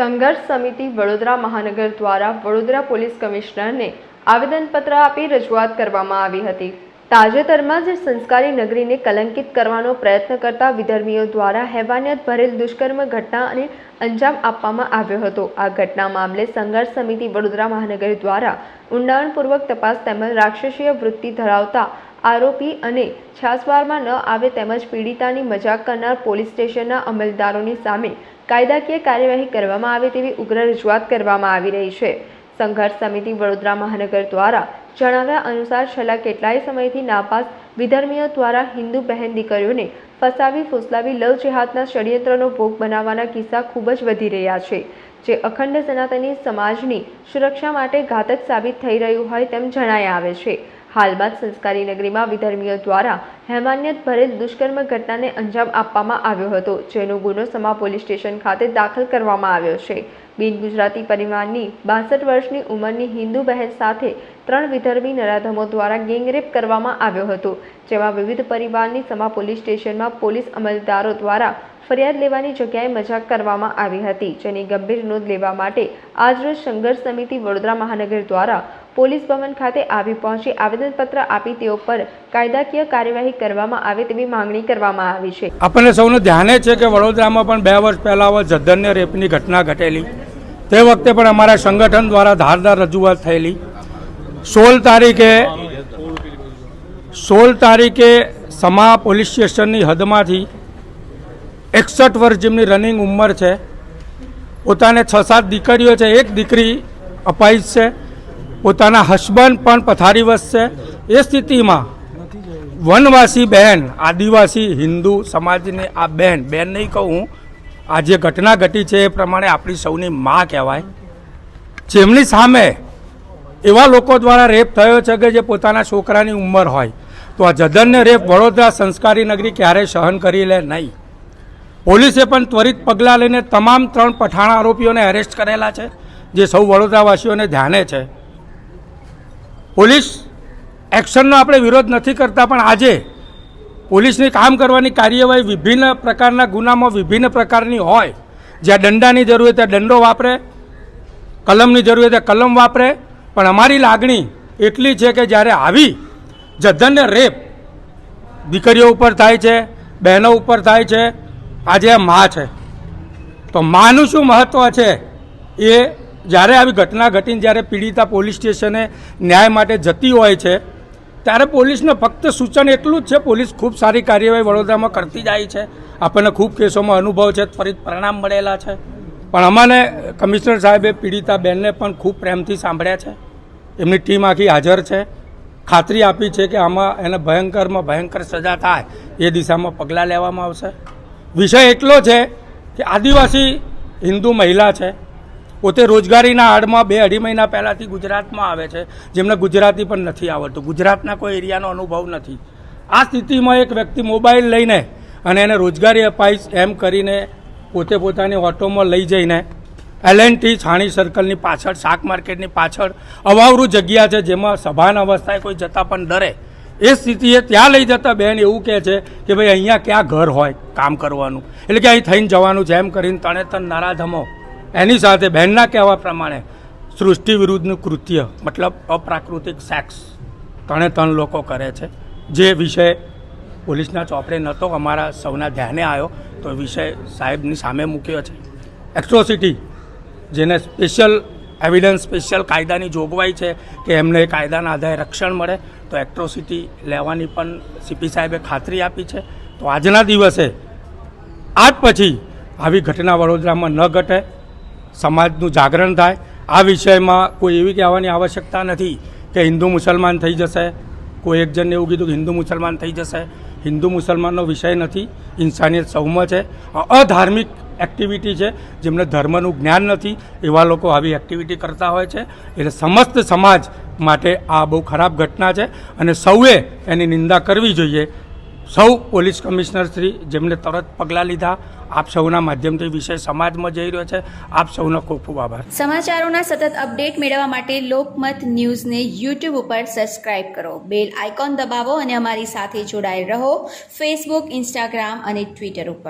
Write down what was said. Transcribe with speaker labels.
Speaker 1: સંઘર્ષ સમિતિ વડોદરા મહાનગર દ્વારા વડોદરા પોલીસ કમિશનરને આવેદનપત્ર આપી રજૂઆત કરવામાં આવી હતી. તાજેતરમાં જ સંસ્કારી નગરીને કલંકિત કરવાનો પ્રયત્ન કરતા વિધર્મીઓ દ્વારા હેવાનિયત ભરેલ દુષ્કર્મ ઘટના અને અંજામ આપવામાં આવ્યો હતો. આ ઘટના મામલે સંઘર્ષ સમિતિ વડોદરા મહાનગર દ્વારા ઊંડાણપૂર્વક તપાસ તેમજ રાક્ષસીય વૃત્તિ ધરાવતા આરોપી અને છાસવારમાં ન આવે તેમજ પીડિતાની મજાક કરનાર પોલીસ સ્ટેશનના અમલદારોની સામે કાયદાકીય કાર્યવાહી કરવામાં આવે તેવી ઉગ્ર રજૂઆત કરવામાં આવી રહી છે. સંઘર્ષ સમિતિ વડોદરા મહાનગર દ્વારા જણાવ્યા અનુસાર છેલ્લા કેટલાય સમયથી નાપાસ વિધર્મીઓ દ્વારા હિન્દુ બહેન દીકરીઓને ફસાવી ફૂસલાવી લવ જેહાદના ષડયંત્રનો ભોગ બનાવવાના કિસ્સા ખૂબ જ વધી રહ્યા છે. જે અખંડ સનાતની સમાજની સુરક્ષા માટે ઘાતક સાબિત થઈ રહ્યું હોય તેમ જણાય આવે છે. હાલમાં જ સંસ્કારી નગરીમાં વિધર્મીઓ દ્વારા હેમાન્યત ભરેલ દુષ્કર્મ ઘટનાને અંજામ આપવામાં આવ્યો હતો, જેનો ગુનો સમા પોલીસ સ્ટેશન ખાતે દાખલ કરવામાં આવ્યો છે. બિન ગુજરાતી પરિવારની બાસઠ વર્ષની ઉંમરની હિન્દુ બહેન સાથે ત્રણ વિધર્મી નરાધમો દ્વારા ગેંગરેપ કરવામાં આવ્યો હતો, જેમાં વિવિધ પરિવારની સમા પોલીસ સ્ટેશનમાં પોલીસ અમલદારો દ્વારા ફરિયાદ લેવાની જગ્યાએ મજાક કરવામાં આવી હતી, જેની ગંભીર નોંધ લેવા માટે આજરોજ સંઘર્ષ સમિતિ વડોદરા મહાનગર દ્વારા પોલીસ ભવન ખાતે આવી પહોંચી આવેદનપત્ર આપી તેઓ પર કાયદાકીય કાર્યવાહી કરવામાં આવે તેવી માંગણી કરવામાં આવી છે.
Speaker 2: આપણને સૌને ધ્યાને છે કે વડોદરામાં પણ બે વર્ષ પહેલાં જધન્ય રેપની ઘટના ઘટેલી. તે વખતે પણ અમારા સંગઠન દ્વારા ધારદાર રજૂઆત થયેલી. સોળ તારીખે સોળ તારીખે સમા પોલીસ સ્ટેશનની હદમાંથી એકસઠ વર્ષ જેમની રનિંગ ઉંમર છે, પોતાને છ સાત દીકરીઓ છે, એક દીકરી અપાઈજ છે. પોતાના હસબન્ડ પણ પથારી વસશે એ સ્થિતિમાં વનવાસી બહેન, આદિવાસી, હિન્દુ સમાજની આ બહેન બહેન નહીં કહું આ જે ઘટના ઘટી છે એ પ્રમાણે આપણી સૌની માં કહેવાય. જેમની સામે એવા લોકો દ્વારા રેપ થયો છે કે જે પોતાના છોકરાની ઉંમર હોય. તો આ જદનને રેપ વડોદરા સંસ્કારી નગરી ક્યારેય સહન કરી લે નહીં. પોલીસે પણ ત્વરિત પગલાં લઈને તમામ ત્રણ પઠાણ આરોપીઓને એરેસ્ટ કરેલા છે, જે સૌ વડોદરાવાસીઓને ધ્યાને છે. પોલીસ એક્શનનો આપણે વિરોધ નથી કરતા, પણ આજે પોલીસની કામ કરવાની કાર્યવાહી વિભિન્ન પ્રકારના ગુનામાં વિભિન્ન પ્રકારની હોય, જ્યાં દંડાની જરૂર હોય ત્યાં દંડો વાપરે, કલમની જરૂર હોય કલમ વાપરે, પણ અમારી લાગણી એટલી છે કે જ્યારે આવી જધન્ય રેપ દીકરીઓ ઉપર થાય છે, બહેનો ઉપર થાય છે, આજે મા છે. તો માનું શું મહત્ત્વ છે? એ જ્યારે આવી ઘટના ઘટીને જ્યારે પીડિતા પોલીસ સ્ટેશને ન્યાય માટે જતી હોય છે, ત્યારે પોલીસને ફક્ત સૂચન એટલું જ છે, પોલીસ ખૂબ સારી કાર્યવાહી વડોદરામાં કરતી જાય છે. આપણને ખૂબ કેસોમાં અનુભવ છે ત્વરિત પરિણામ મળેલા છે. પણ અમાને કમિશનર સાહેબે પીડિતા બેનને પણ ખૂબ પ્રેમથી સાંભળ્યા છે. એમની ટીમ આખી હાજર છે. ખાતરી આપી છે કે આમાં એને ભયંકરમાં ભયંકર સજા થાય, એ દિશામાં પગલાં લેવામાં આવશે. વિષય એટલો છે કે આદિવાસી હિન્દુ મહિલા છે પોતે રોજગારીના આડમાં બે અઢી મહિના પહેલાંથી ગુજરાતમાં આવે છે. જેમને ગુજરાતી પણ નથી આવડતું. ગુજરાતના કોઈ એરિયાનો અનુભવ નથી. આ સ્થિતિમાં એક વ્યક્તિ મોબાઈલ લઈને અને એને રોજગારી અપાઈશ એમ કરીને પોતે પોતાની ઓટોમાં લઈ જઈને એલએનટી છાણી સર્કલની પાછળ, શાક માર્કેટની પાછળ અવાવરું જગ્યા છે જેમાં સભાન અવસ્થાએ કોઈ જતાં પણ ડરે. એ સ્થિતિએ ત્યાં લઈ જતા બેન એવું કહે છે કે ભાઈ અહીંયા ક્યાં ઘર હોય કામ કરવાનું. એટલે કે અહીં થઈને જવાનું છે એમ કરીને તણે તણ નરાધમો એની સાથે બહેનના કહેવા પ્રમાણે સૃષ્ટિ વિરુદ્ધનું કૃત્ય, મતલબ અપ્રાકૃતિક સેક્સ ત્રણે ત્રણ લોકો કરે છે. જે વિષય પોલીસના ચોપડે નહોતો અમારા સૌના ધ્યાને આવ્યો, તો વિષય સાહેબની સામે મૂક્યો છે. એક્ટ્રોસિટી જેને સ્પેશિયલ એવિડન્સ સ્પેશિયલ કાયદાની જોગવાઈ છે કે એમને કાયદાના આધારે રક્ષણ મળે, તો એક્ટ્રોસિટી લેવાની પણ સીપી સાહેબે ખાતરી આપી છે. તો આજના દિવસે, આજ પછી આવી ઘટના વડોદરામાં ન ઘટે. સમાજનું જાગરણ થાય. આ વિષયમાં કોઈ એવી કહેવાની આવશ્યકતા નથી કે હિન્દુ મુસલમાન થઈ જશે. કોઈ એક જણને એવું કીધું કે હિન્દુ મુસલમાન થઈ જશે. હિન્દુ મુસલમાનનો વિષય નથી. ઇન્સાનિયત સૌમાં છે. અધાર્મિક એક્ટિવિટી છે જેમને ધર્મનું જ્ઞાન નથી. એવા લોકો આવી એક્ટિવિટી કરતા હોય છે. એટલે સમસ્ત સમાજ માટે આ બહુ ખરાબ ઘટના છે. અને સૌએ એની નિંદા કરવી જોઈએ. સૌ પોલીસ કમિશનર શ્રી જેમને તરત પગલાં લીધા. આપ સૌના માધ્યમથી વિષય સમાજમાં જઈ રહ્યો છે. આપ સૌનો ખૂબ ખૂબ આભાર.
Speaker 3: સમાચારોના સતત અપડેટ મેળવવા માટે લોકમત ન્યૂઝને યુટ્યુબ ઉપર સબસ્ક્રાઇબ કરો. બેલ આઇકોન દબાવો અને અમારી સાથે જોડાયેલ રહો. ફેસબુક ઇન્સ્ટાગ્રામ અને ટ્વિટર ઉપર.